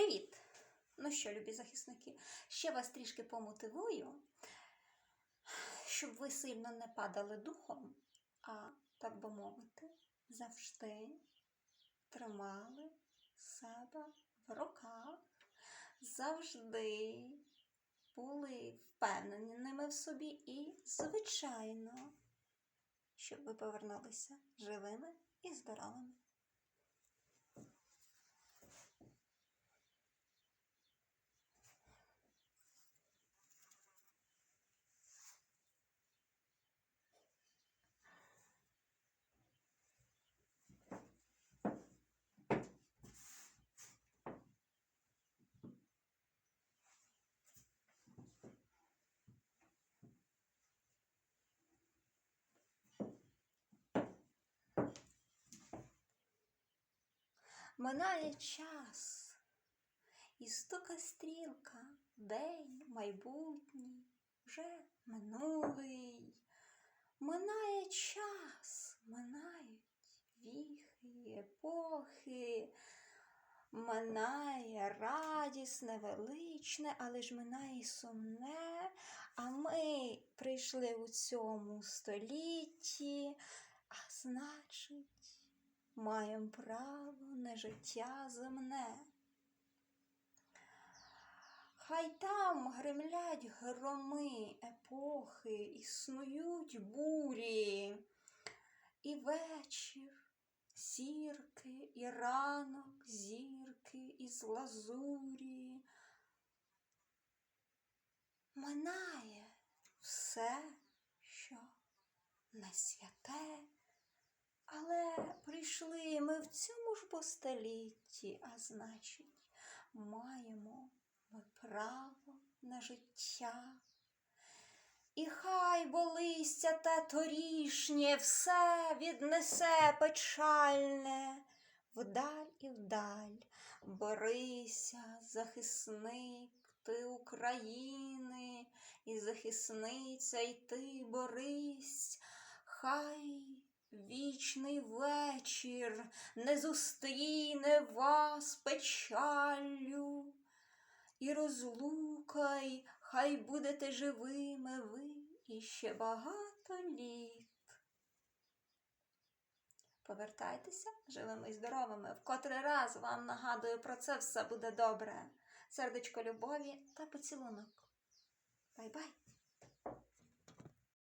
Привіт! Ну що, любі захисники, ще вас трішки помотивую, щоб ви сильно не падали духом, а, так би мовити, завжди тримали себе в руках, завжди були впевненими в собі і, звичайно, щоб ви повернулися живими і здоровими. Минає час, і стука стрілка, день майбутній, вже минулий. Минає час, минають віхи, епохи, минає радісне, величне, але ж минає сумне, а ми прийшли у цьому столітті, а значить, маємо право на життя земне. Хай там гремлять громи епохи, існують бурі, і вечір, зірки, і ранок, зірки із лазурі. Минає все, що не святе. Але прийшли ми в цьому ж бо столітті, а значить, маємо ми право на життя. І хай бо листя та торішнє все віднесе печальне вдаль і вдаль. Борися, захисник ти України, і захисниця й ти борись, хай. Вічний вечір не зустріне вас печаллю, і розлукай, хай будете живими ви іще багато літ. Повертайтеся живими і здоровими. В котрий раз вам нагадую про це все буде добре. Сердечко любові та поцілунок. Бай-бай!